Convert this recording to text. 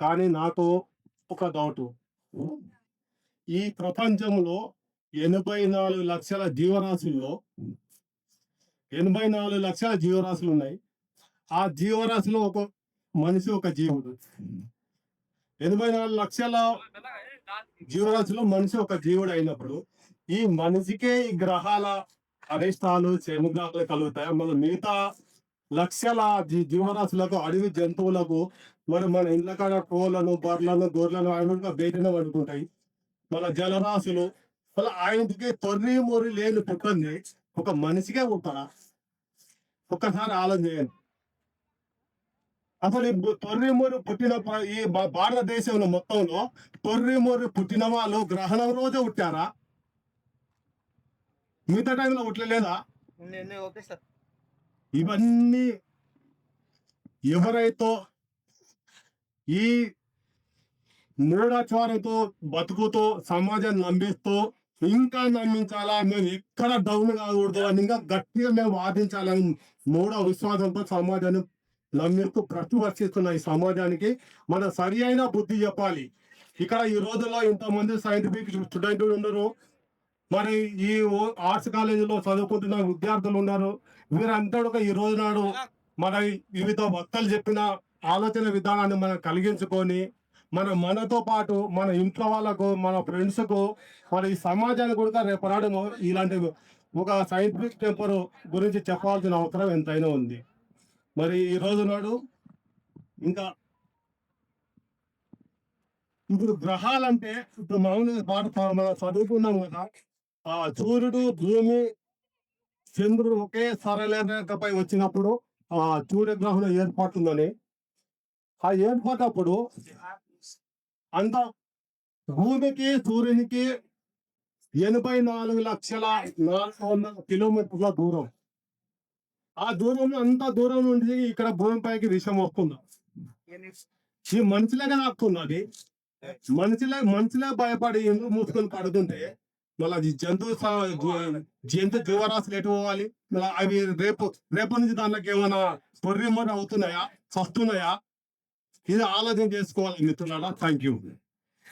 కానీ నాకు ఒక డౌట్. ఈ ప్రపంచంలో ఎనభై నాలుగు లక్షల జీవరాశుల్లో ఎనభై నాలుగు లక్షల జీవరాశులు ఉన్నాయి. ఆ జీవరాశిలో ఒక మనిషి ఒక జీవుడు. ఎనభై నాలుగు లక్షల జీవరాశిలో మనిషి ఒక జీవుడు అయినప్పుడు ఈ మనిషికే ఈ గ్రహాల అరిష్టాలు చెముగ్రాలు కలుగుతాయి. మన మిగతా లక్షల జీ- జీవరాశులకు అడవి జంతువులకు మరి మన ఇళ్ళకాడ కాడ కోళ్ళను బర్లను గొర్రెలను ఆయన బయటనే పడుకుంటాయి మన జలరాశులు మళ్ళీ ఆయనకి తొర్రి మొర్రి లేని పుట్టింది. ఒక మనిషికే పుట్టారా ఒక్కసారి ఆలోచన చేయండి అసలు ఈ తొర్రి మొర్రి పుట్టిన ఈ భారతదేశంలో మొత్తంలో తొర్రి మొర్రి పుట్టిన వాళ్ళు గ్రహణం రోజే పుట్టారా? మిగతా టైంలో పుట్టలేదా? ఓకే సార్ ఇవన్నీ ఎవరైతే ఈ మూఢాచారంతో బతుకుతూ సమాజాన్ని నమ్మిస్తూ ఇంకా నమ్మించాలా? మేము ఎక్కడ డౌన్ కాకూడదు అని ఇంకా గట్టిగా మేము వాదించాలని మూఢ విశ్వాసంతో సమాజాన్ని నమ్మిస్తూ ప్రతివర్తిస్తున్న ఈ సమాజానికి మన సరి అయిన బుద్ధి చెప్పాలి. ఇక్కడ ఈ రోజుల్లో ఇంతమంది సైంటిఫిక్ స్టూడెంట్లు ఉన్నారు. మరి ఈ ఓ- ఆర్ట్స్ కాలేజీలో చదువుకుంటున్న విద్యార్థులు ఉన్నారు. వీరంతా కూడా ఈ రోజు నాడు మన వివిధ వక్తలు చెప్పిన ఆలోచన విధానాన్ని మనం కలిగించుకొని మన మనతో పాటు మన ఇంట్లో వాళ్ళకు మన ఫ్రెండ్స్కు మన ఈ సమాజానికి కూడా రేపనాడు ఇలాంటి ఒక సైంటిఫిక్ టెంపర్ గురించి చెప్పాల్సిన అవసరం ఎంతైనా ఉంది. మరి ఈ రోజు నాడు ఇంకా ఇప్పుడు గ్రహాలంటే ఇప్పుడు మామూలుగా పాట మనం చదువుకున్నాం కదా ఆ సూర్యుడు భూమి చంద్రుడు ఒకే సరళరేఖపై వచ్చినప్పుడు ఆ సూర్యగ్రహణం ఏర్పడుతుందని. ఆ ఏర్పడినప్పుడు అంత భూమికి సూర్యునికి ఎనభై నాలుగు లక్షల నాలుగు వందల కిలోమీటర్ల దూరం. ఆ దూరం అంత దూరం నుండి ఇక్కడ భూమిపైకి విషం వస్తుంది. ఈ మనుషులే కదా వస్తున్నది మనుషులే మనుషులే భయపడి ఎందుకు మూసుకొని పడుతుంటే మళ్ళీ అది జంతువు జంతు జీవరాశులు ఎటు పోవాలి? మళ్ళీ అవి రేపు రేపు నుంచి దానికి ఏమైనా పొర్రి అవుతున్నాయా? చస్తున్నాయా? ఇది ఆలోచన చేసుకోవాలి మిత్రులారా. Thank you